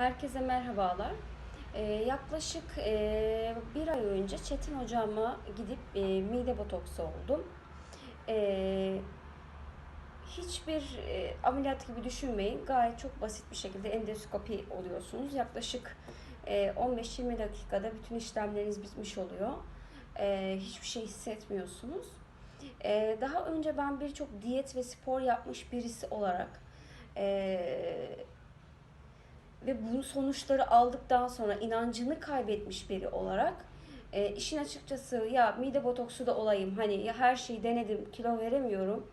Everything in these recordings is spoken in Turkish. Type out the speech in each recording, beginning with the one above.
Herkese merhabalar. Ee, yaklaşık e, bir ay önce Çetin hocama gidip e, mide botoksu oldum. Ee, hiçbir e, ameliyat gibi düşünmeyin. Gayet çok basit bir şekilde endoskopi oluyorsunuz. Yaklaşık e, 15-20 dakikada bütün işlemleriniz bitmiş oluyor. E, hiçbir şey hissetmiyorsunuz. E, daha önce ben birçok diyet ve spor yapmış birisi olarak e, ve bu sonuçları aldıktan sonra inancını kaybetmiş biri olarak e, işin açıkçası ya mide botoksu da olayım hani ya her şeyi denedim kilo veremiyorum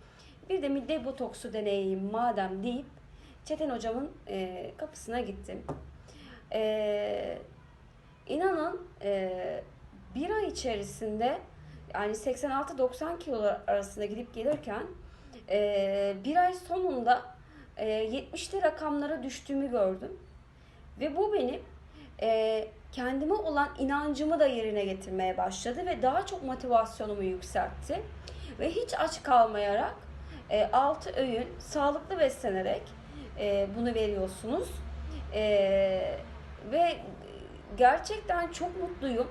bir de mide botoksu deneyeyim madem deyip Çetin hocamın e, kapısına gittim. E, inanın e, bir ay içerisinde yani 86-90 kilolar arasında gidip gelirken e, bir ay sonunda e, 70'li rakamlara düştüğümü gördüm. Ve bu benim e, kendime olan inancımı da yerine getirmeye başladı ve daha çok motivasyonumu yükseltti. Ve hiç aç kalmayarak e, 6 öğün sağlıklı beslenerek e, bunu veriyorsunuz. E, ve gerçekten çok mutluyum.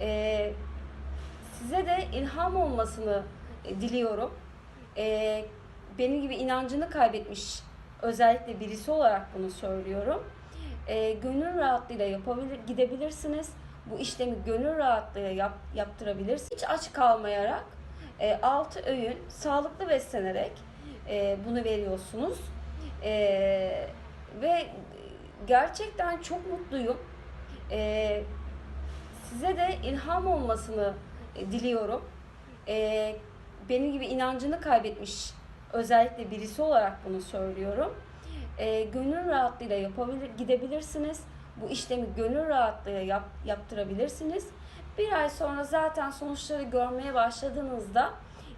E, size de ilham olmasını e, diliyorum. E, benim gibi inancını kaybetmiş özellikle birisi olarak bunu söylüyorum e, gönül rahatlığıyla yapabilir, gidebilirsiniz. Bu işlemi gönül rahatlığıyla yap, yaptırabilirsiniz. Hiç aç kalmayarak e, 6 öğün sağlıklı beslenerek e, bunu veriyorsunuz. E, ve gerçekten çok mutluyum. E, size de ilham olmasını e, diliyorum. E, benim gibi inancını kaybetmiş özellikle birisi olarak bunu söylüyorum e, gönül rahatlığıyla yapabilir, gidebilirsiniz. Bu işlemi gönül rahatlığıyla yap, yaptırabilirsiniz. Bir ay sonra zaten sonuçları görmeye başladığınızda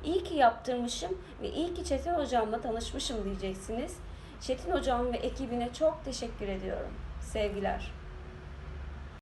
iyi ki yaptırmışım ve iyi ki Çetin hocamla tanışmışım diyeceksiniz. Çetin hocam ve ekibine çok teşekkür ediyorum. Sevgiler.